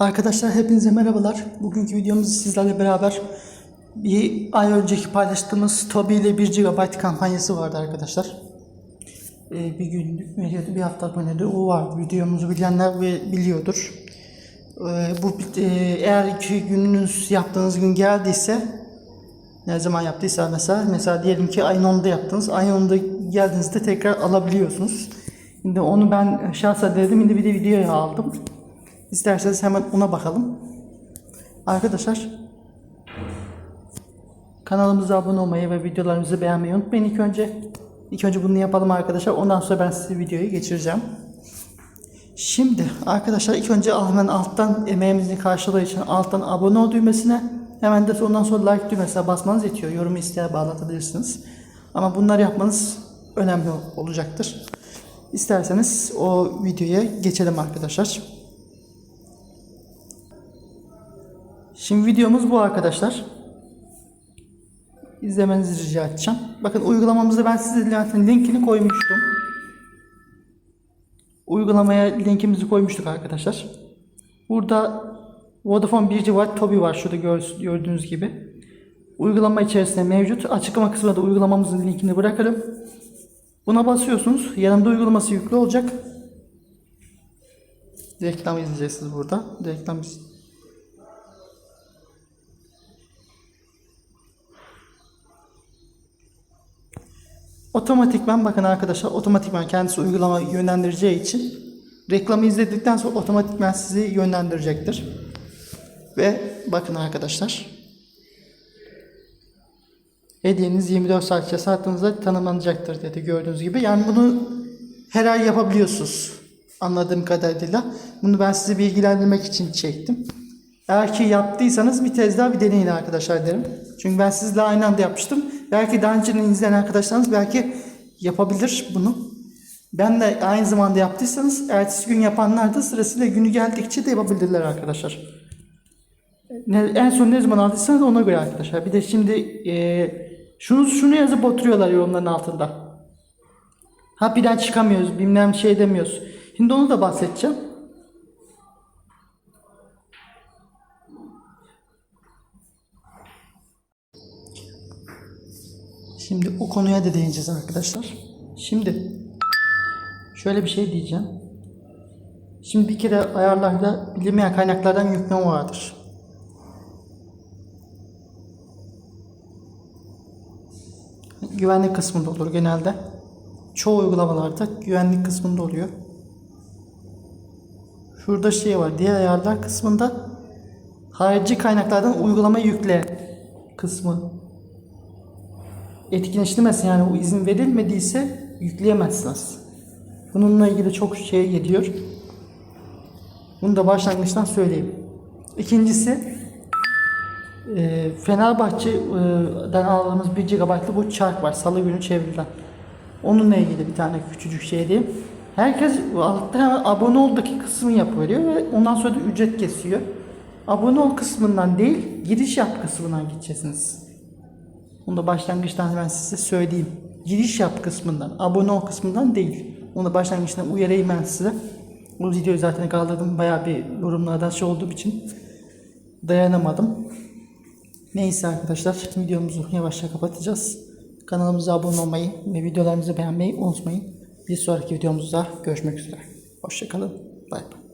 Arkadaşlar hepinize merhabalar. Bugünkü videomuzda sizlerle beraber bir ay önceki paylaştığımız Tobi ile 1 GB kampanyası vardı arkadaşlar. Ee, bir günlük bir hafta veriyordu. O vardı. Videomuzu bilenler biliyordur. Ee, bu e, eğer iki gününüz yaptığınız gün geldiyse ne zaman yaptıysa mesela mesela diyelim ki ayın 10'unda yaptınız. Ayın 10'unda geldiğinizde tekrar alabiliyorsunuz. Şimdi onu ben şahsen dedim. Şimdi bir de videoya aldım. İsterseniz hemen ona bakalım. Arkadaşlar kanalımıza abone olmayı ve videolarımızı beğenmeyi unutmayın ilk önce. İlk önce bunu yapalım arkadaşlar. Ondan sonra ben size videoyu geçireceğim. Şimdi arkadaşlar ilk önce hemen alttan emeğimizin karşılığı için alttan abone ol düğmesine hemen de ondan sonra like düğmesine basmanız yetiyor. Yorumu isteğe bağlatabilirsiniz. Ama bunları yapmanız önemli olacaktır. İsterseniz o videoya geçelim arkadaşlar. Şimdi videomuz bu arkadaşlar. İzlemenizi rica edeceğim. Bakın uygulamamızda ben size zaten linkini koymuştum. Uygulamaya linkimizi koymuştuk arkadaşlar. Burada Vodafone 1 GB Tobi var şurada gör- gördüğünüz gibi. Uygulama içerisinde mevcut. Açıklama kısmına da uygulamamızın linkini bırakırım. Buna basıyorsunuz. Yanımda uygulaması yüklü olacak. Reklam izleyeceksiniz burada. Reklam Otomatikman bakın arkadaşlar otomatikman kendisi uygulama yönlendireceği için reklamı izledikten sonra otomatikman sizi yönlendirecektir. Ve bakın arkadaşlar hediyeniz 24 saat içerisinde hattınıza tanımlanacaktır dedi gördüğünüz gibi. Yani bunu her ay yapabiliyorsunuz anladığım kadarıyla. Bunu ben sizi bilgilendirmek için çektim. Eğer ki yaptıysanız bir tez daha bir deneyin arkadaşlar derim. Çünkü ben sizle aynı anda yapmıştım. Belki daha önceden izleyen arkadaşlarınız belki yapabilir bunu. Ben de aynı zamanda yaptıysanız ertesi gün yapanlar da sırasıyla günü geldikçe de yapabilirler arkadaşlar. Ne, en son ne zaman aldıysanız ona göre arkadaşlar. Bir de şimdi e, şunu şunu yazıp oturuyorlar yorumların altında. Ha birden çıkamıyoruz, bilmem şey demiyoruz. Şimdi onu da bahsedeceğim. Şimdi o konuya da değineceğiz arkadaşlar. Şimdi şöyle bir şey diyeceğim. Şimdi bir kere ayarlarda bilinmeyen kaynaklardan yükleme vardır. Güvenlik kısmında olur genelde. Çoğu uygulamalarda güvenlik kısmında oluyor. Şurada şey var. Diğer ayarlar kısmında harici kaynaklardan uygulama yükle kısmı etkinleştirmezsin yani o izin verilmediyse yükleyemezsiniz. Bununla ilgili çok şey geliyor. Bunu da başlangıçtan söyleyeyim. İkincisi e, Fenerbahçe'den aldığımız 1 GB'lık bu çark var. Salı günü çevrilen. Onunla ilgili bir tane küçücük şey diyeyim. Herkes altta abone oldaki kısmı yapıyor ve ondan sonra da ücret kesiyor. Abone ol kısmından değil, giriş yap kısmından gideceksiniz. Bunu da başlangıçtan ben size söyleyeyim. Giriş yap kısmından, abone ol kısmından değil. Onu da başlangıçtan uyarayım ben size. Bu videoyu zaten kaldırdım. Bayağı bir yorumlardan şey olduğum için dayanamadım. Neyse arkadaşlar videomuzu yavaşça kapatacağız. Kanalımıza abone olmayı ve videolarımızı beğenmeyi unutmayın. Bir sonraki videomuzda görüşmek üzere. Hoşçakalın. Bay bay.